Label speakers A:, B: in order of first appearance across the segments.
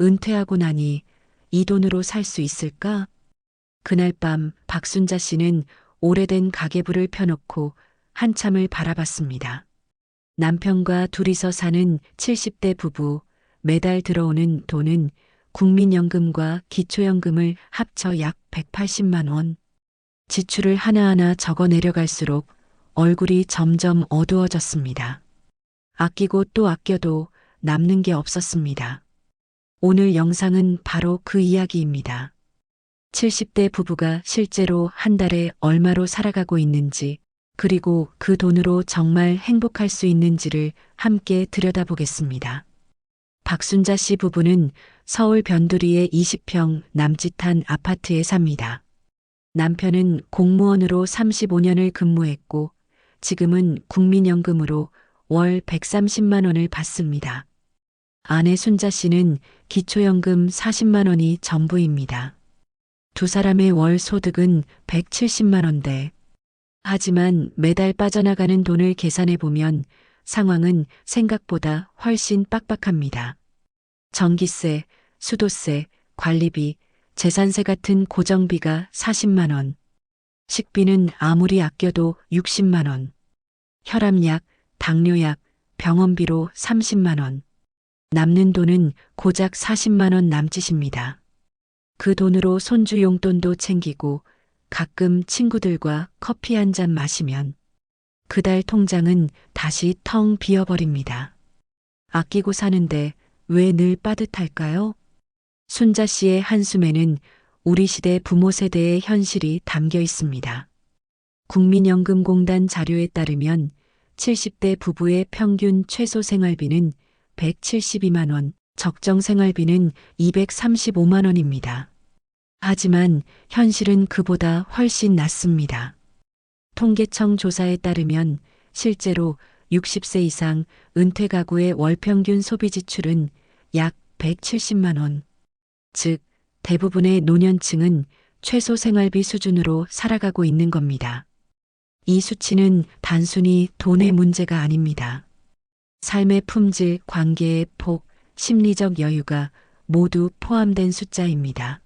A: 은퇴하고 나니 이 돈으로 살 수 있을까? 그날 밤 박순자 씨는 오래된 가계부를 펴놓고 한참을 바라봤습니다. 남편과 둘이서 사는 70대 부부, 매달 들어오는 돈은 국민연금과 기초연금을 합쳐 약 180만 원. 지출을 하나하나 적어 내려갈수록 얼굴이 점점 어두워졌습니다. 아끼고 또 아껴도 남는 게 없었습니다. 오늘 영상은 바로 그 이야기입니다. 70대 부부가 실제로 한 달에 얼마로 살아가고 있는지, 그리고 그 돈으로 정말 행복할 수 있는지를 함께 들여다보겠습니다. 박순자 씨 부부는 서울 변두리의 20평 남짓한 아파트에 삽니다. 남편은 공무원으로 35년을 근무했고 지금은 국민연금으로 월 130만 원을 받습니다. 아내 순자 씨는 기초연금 40만 원이 전부입니다. 두 사람의 월 소득은 170만 원대. 하지만 매달 빠져나가는 돈을 계산해 보면 상황은 생각보다 훨씬 빡빡합니다. 전기세, 수도세, 관리비, 재산세 같은 고정비가 40만 원. 식비는 아무리 아껴도 60만 원. 혈압약, 당뇨약, 병원비로 30만 원. 남는 돈은 고작 40만 원 남짓입니다. 그 돈으로 손주 용돈도 챙기고 가끔 친구들과 커피 한 잔 마시면 그달 통장은 다시 텅 비어버립니다. 아끼고 사는데 왜 늘 빠듯할까요? 순자 씨의 한숨에는 우리 시대 부모 세대의 현실이 담겨 있습니다. 국민연금공단 자료에 따르면 70대 부부의 평균 최소 생활비는 172만 원, 적정 생활비는 235만 원입니다. 하지만 현실은 그보다 훨씬 낮습니다. 통계청 조사에 따르면 실제로 60세 이상 은퇴 가구의 월 평균 소비 지출은 약 170만 원. 즉, 대부분의 노년층은 최소 생활비 수준으로 살아가고 있는 겁니다. 이 수치는 단순히 돈의 문제가 아닙니다. 삶의 품질, 관계의 폭, 심리적 여유가 모두 포함된 숫자입니다.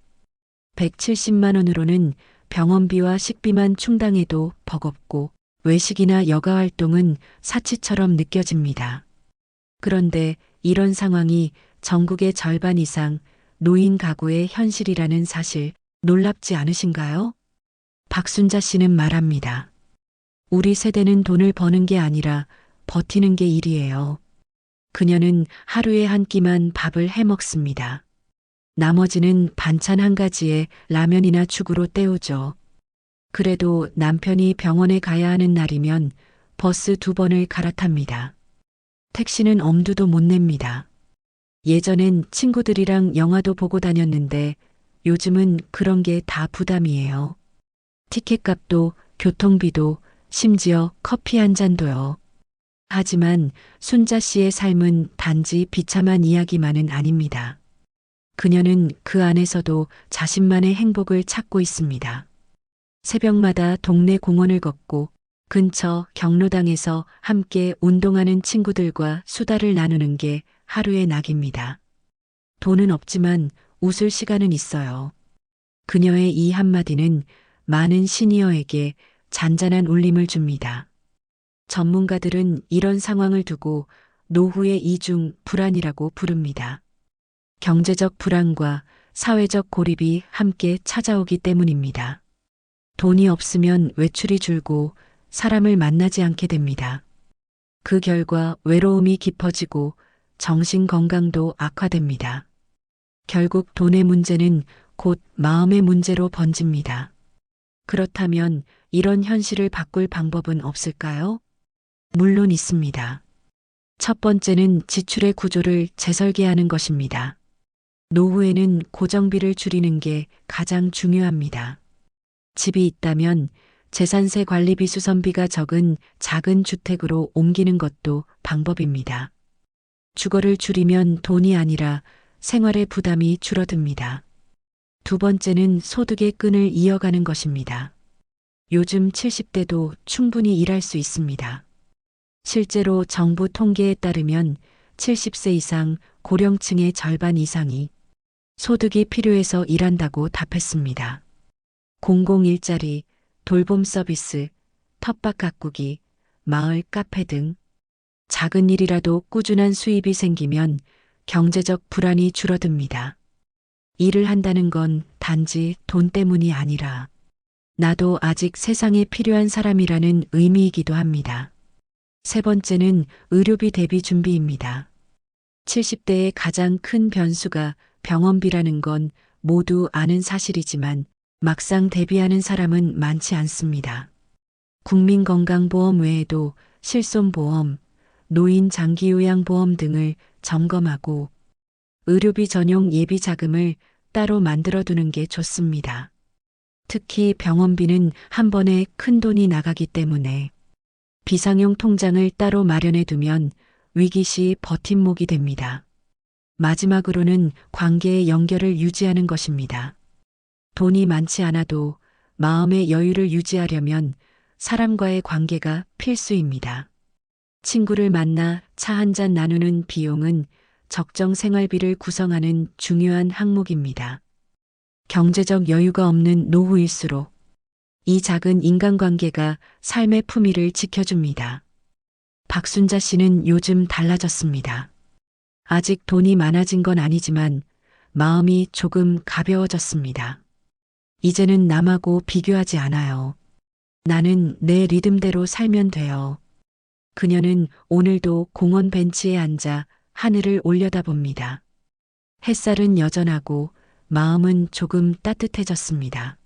A: 170만 원으로는 병원비와 식비만 충당해도 버겁고 외식이나 여가 활동은 사치처럼 느껴집니다. 그런데 이런 상황이 전국의 절반 이상 노인 가구의 현실이라는 사실 놀랍지 않으신가요? 박순자 씨는 말합니다. 우리 세대는 돈을 버는 게 아니라 버티는 게 일이에요. 그녀는 하루에 한 끼만 밥을 해 먹습니다. 나머지는 반찬 한 가지에 라면이나 죽으로 때우죠. 그래도 남편이 병원에 가야 하는 날이면 버스 두 번을 갈아탑니다. 택시는 엄두도 못 냅니다. 예전엔 친구들이랑 영화도 보고 다녔는데 요즘은 그런 게 다 부담이에요. 티켓값도 교통비도 심지어 커피 한 잔도요. 하지만 순자 씨의 삶은 단지 비참한 이야기만은 아닙니다. 그녀는 그 안에서도 자신만의 행복을 찾고 있습니다. 새벽마다 동네 공원을 걷고 근처 경로당에서 함께 운동하는 친구들과 수다를 나누는 게 하루의 낙입니다. 돈은 없지만 웃을 시간은 있어요. 그녀의 이 한마디는 많은 시니어에게 잔잔한 울림을 줍니다. 전문가들은 이런 상황을 두고 노후의 이중 불안이라고 부릅니다. 경제적 불안과 사회적 고립이 함께 찾아오기 때문입니다. 돈이 없으면 외출이 줄고 사람을 만나지 않게 됩니다. 그 결과 외로움이 깊어지고 정신 건강도 악화됩니다. 결국 돈의 문제는 곧 마음의 문제로 번집니다. 그렇다면 이런 현실을 바꿀 방법은 없을까요? 물론 있습니다. 첫 번째는 지출의 구조를 재설계하는 것입니다. 노후에는 고정비를 줄이는 게 가장 중요합니다. 집이 있다면 재산세 관리비 수선비가 적은 작은 주택으로 옮기는 것도 방법입니다. 주거를 줄이면 돈이 아니라 생활의 부담이 줄어듭니다. 두 번째는 소득의 끈을 이어가는 것입니다. 요즘 70대도 충분히 일할 수 있습니다. 실제로 정부 통계에 따르면 70세 이상 고령층의 절반 이상이 소득이 필요해서 일한다고 답했습니다. 공공 일자리, 돌봄 서비스, 텃밭 가꾸기, 마을 카페 등 작은 일이라도 꾸준한 수입이 생기면 경제적 불안이 줄어듭니다. 일을 한다는 건 단지 돈 때문이 아니라 나도 아직 세상에 필요한 사람이라는 의미이기도 합니다. 세 번째는 의료비 대비 준비입니다. 70대의 가장 큰 변수가 병원비라는 건 모두 아는 사실이지만 막상 대비하는 사람은 많지 않습니다. 국민건강보험 외에도 실손보험, 노인 장기요양보험 등을 점검하고 의료비 전용 예비 자금을 따로 만들어 두는 게 좋습니다. 특히 병원비는 한 번에 큰 돈이 나가기 때문에 비상용 통장을 따로 마련해 두면 위기 시 버팀목이 됩니다. 마지막으로는 관계의 연결을 유지하는 것입니다. 돈이 많지 않아도 마음의 여유를 유지하려면 사람과의 관계가 필수입니다. 친구를 만나 차 한 잔 나누는 비용은 적정 생활비를 구성하는 중요한 항목입니다. 경제적 여유가 없는 노후일수록 이 작은 인간관계가 삶의 품위를 지켜줍니다. 박순자 씨는 요즘 달라졌습니다. 아직 돈이 많아진 건 아니지만 마음이 조금 가벼워졌습니다. 이제는 남하고 비교하지 않아요. 나는 내 리듬대로 살면 돼요. 그녀는 오늘도 공원 벤치에 앉아 하늘을 올려다봅니다. 햇살은 여전하고 마음은 조금 따뜻해졌습니다.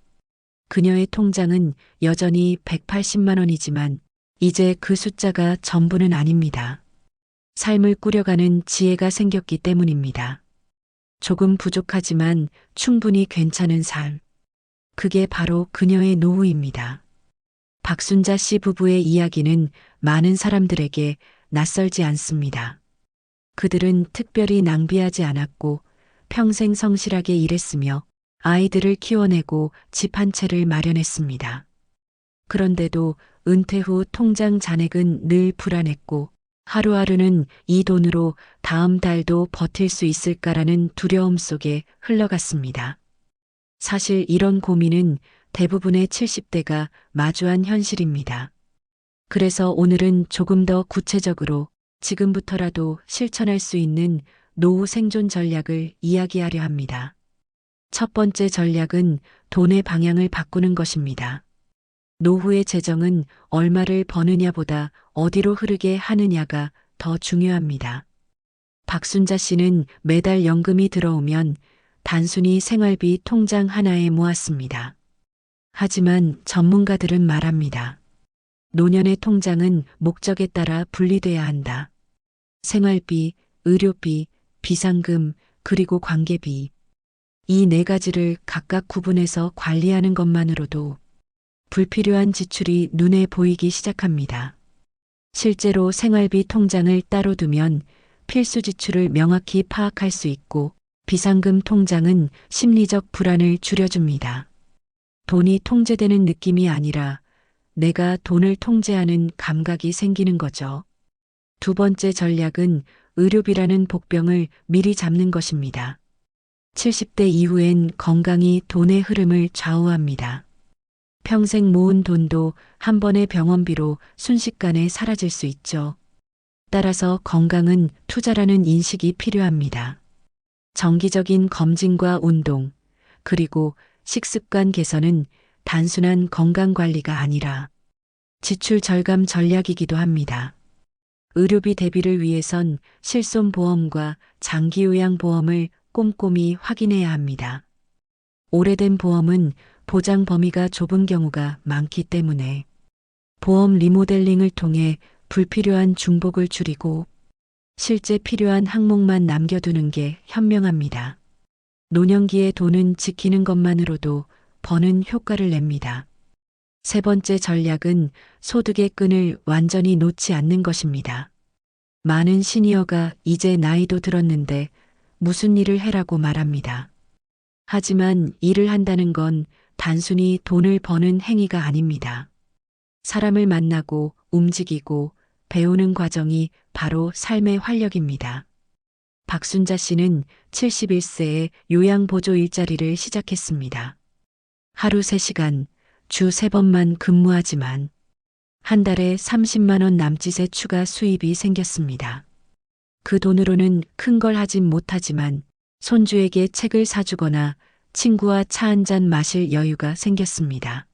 A: 그녀의 통장은 여전히 180만 원이지만 이제 그 숫자가 전부는 아닙니다. 삶을 꾸려가는 지혜가 생겼기 때문입니다. 조금 부족하지만 충분히 괜찮은 삶. 그게 바로 그녀의 노후입니다. 박순자 씨 부부의 이야기는 많은 사람들에게 낯설지 않습니다. 그들은 특별히 낭비하지 않았고 평생 성실하게 일했으며 아이들을 키워내고 집 한 채를 마련했습니다. 그런데도 은퇴 후 통장 잔액은 늘 불안했고 하루하루는 이 돈으로 다음 달도 버틸 수 있을까라는 두려움 속에 흘러갔습니다. 사실 이런 고민은 대부분의 70대가 마주한 현실입니다. 그래서 오늘은 조금 더 구체적으로 지금부터라도 실천할 수 있는 노후 생존 전략을 이야기하려 합니다. 첫 번째 전략은 돈의 방향을 바꾸는 것입니다. 노후의 재정은 얼마를 버느냐보다 어디로 흐르게 하느냐가 더 중요합니다. 박순자 씨는 매달 연금이 들어오면 단순히 생활비 통장 하나에 모았습니다. 하지만 전문가들은 말합니다. 노년의 통장은 목적에 따라 분리돼야 한다. 생활비, 의료비, 비상금, 그리고 관계비. 이 네 가지를 각각 구분해서 관리하는 것만으로도 불필요한 지출이 눈에 보이기 시작합니다. 실제로 생활비 통장을 따로 두면 필수 지출을 명확히 파악할 수 있고 비상금 통장은 심리적 불안을 줄여줍니다. 돈이 통제되는 느낌이 아니라 내가 돈을 통제하는 감각이 생기는 거죠. 두 번째 전략은 의료비라는 복병을 미리 잡는 것입니다. 70대 이후엔 건강이 돈의 흐름을 좌우합니다. 평생 모은 돈도 한 번의 병원비로 순식간에 사라질 수 있죠. 따라서 건강은 투자라는 인식이 필요합니다. 정기적인 검진과 운동, 그리고 식습관 개선은 단순한 건강 관리가 아니라 지출 절감 전략이기도 합니다. 의료비 대비를 위해선 실손보험과 장기요양보험을 꼼꼼히 확인해야 합니다. 오래된 보험은 보장 범위가 좁은 경우가 많기 때문에 보험 리모델링을 통해 불필요한 중복을 줄이고 실제 필요한 항목만 남겨두는 게 현명합니다. 노년기의 돈은 지키는 것만으로도 버는 효과를 냅니다. 세 번째 전략은 소득의 끈을 완전히 놓지 않는 것입니다. 많은 시니어가 이제 나이도 들었는데 무슨 일을 해라고 말합니다. 하지만 일을 한다는 건 단순히 돈을 버는 행위가 아닙니다. 사람을 만나고 움직이고 배우는 과정이 바로 삶의 활력입니다. 박순자 씨는 71세에 요양보조 일자리를 시작했습니다. 하루 3시간, 주 3번만 근무하지만 한 달에 30만원 남짓의 추가 수입이 생겼습니다. 그 돈으로는 큰 걸 하진 못하지만 손주에게 책을 사주거나 친구와 차 한 잔 마실 여유가 생겼습니다.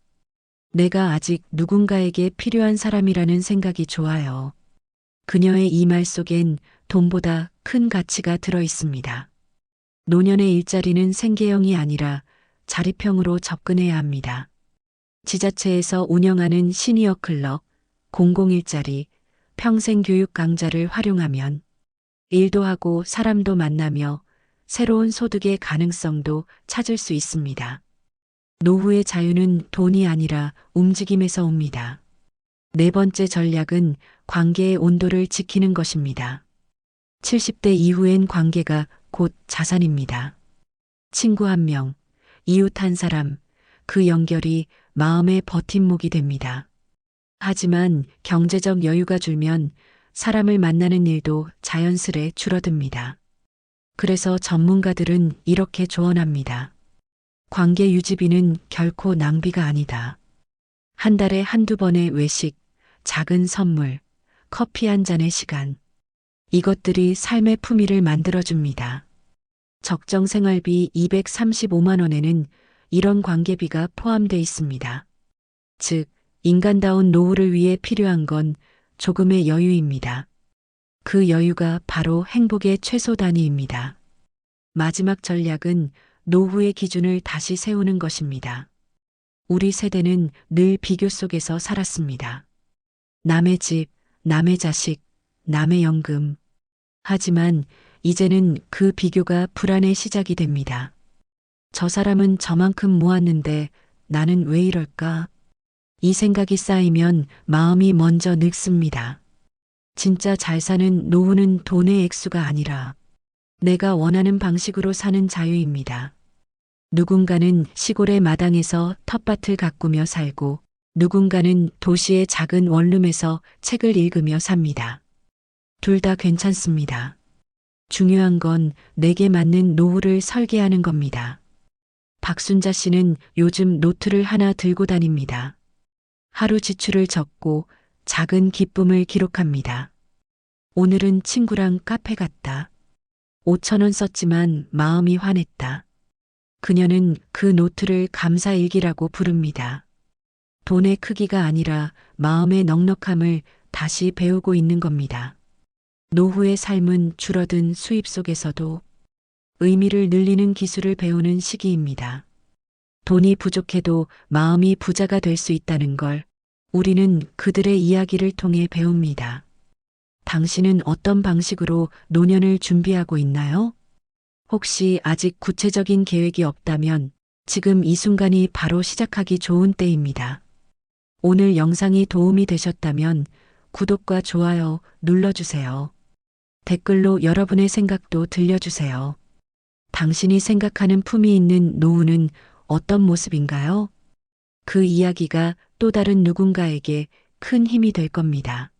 A: 내가 아직 누군가에게 필요한 사람이라는 생각이 좋아요. 그녀의 이 말 속엔 돈보다 큰 가치가 들어 있습니다. 노년의 일자리는 생계형이 아니라 자립형으로 접근해야 합니다. 지자체에서 운영하는 시니어 클럽, 공공일자리, 평생교육 강좌를 활용하면 일도 하고 사람도 만나며 새로운 소득의 가능성도 찾을 수 있습니다. 노후의 자유는 돈이 아니라 움직임에서 옵니다. 네 번째 전략은 관계의 온도를 지키는 것입니다. 70대 이후엔 관계가 곧 자산입니다. 친구 한 명, 이웃 한 사람, 그 연결이 마음의 버팀목이 됩니다. 하지만 경제적 여유가 줄면 사람을 만나는 일도 자연스레 줄어듭니다. 그래서 전문가들은 이렇게 조언합니다. 관계 유지비는 결코 낭비가 아니다. 한 달에 한두 번의 외식, 작은 선물, 커피 한 잔의 시간. 이것들이 삶의 품위를 만들어줍니다. 적정 생활비 235만원에는 이런 관계비가 포함되어 있습니다. 즉, 인간다운 노후를 위해 필요한 건 조금의 여유입니다. 그 여유가 바로 행복의 최소 단위입니다. 마지막 전략은 노후의 기준을 다시 세우는 것입니다. 우리 세대는 늘 비교 속에서 살았습니다. 남의 집, 남의 자식, 남의 연금. 하지만 이제는 그 비교가 불안의 시작이 됩니다. 저 사람은 저만큼 모았는데 나는 왜 이럴까? 이 생각이 쌓이면 마음이 먼저 늙습니다. 진짜 잘 사는 노후는 돈의 액수가 아니라 내가 원하는 방식으로 사는 자유입니다. 누군가는 시골의 마당에서 텃밭을 가꾸며 살고 누군가는 도시의 작은 원룸에서 책을 읽으며 삽니다. 둘 다 괜찮습니다. 중요한 건 내게 맞는 노후를 설계하는 겁니다. 박순자 씨는 요즘 노트를 하나 들고 다닙니다. 하루 지출을 적고 작은 기쁨을 기록합니다. 오늘은 친구랑 카페 갔다. 5천원 썼지만 마음이 환했다. 그녀는 그 노트를 감사일기라고 부릅니다. 돈의 크기가 아니라 마음의 넉넉함을 다시 배우고 있는 겁니다. 노후의 삶은 줄어든 수입 속에서도 의미를 늘리는 기술을 배우는 시기입니다. 돈이 부족해도 마음이 부자가 될 수 있다는 걸 우리는 그들의 이야기를 통해 배웁니다. 당신은 어떤 방식으로 노년을 준비하고 있나요? 혹시 아직 구체적인 계획이 없다면 지금 이 순간이 바로 시작하기 좋은 때입니다. 오늘 영상이 도움이 되셨다면 구독과 좋아요 눌러주세요. 댓글로 여러분의 생각도 들려주세요. 당신이 생각하는 품이 있는 노후는 어떤 모습인가요? 그 이야기가 또 다른 누군가에게 큰 힘이 될 겁니다.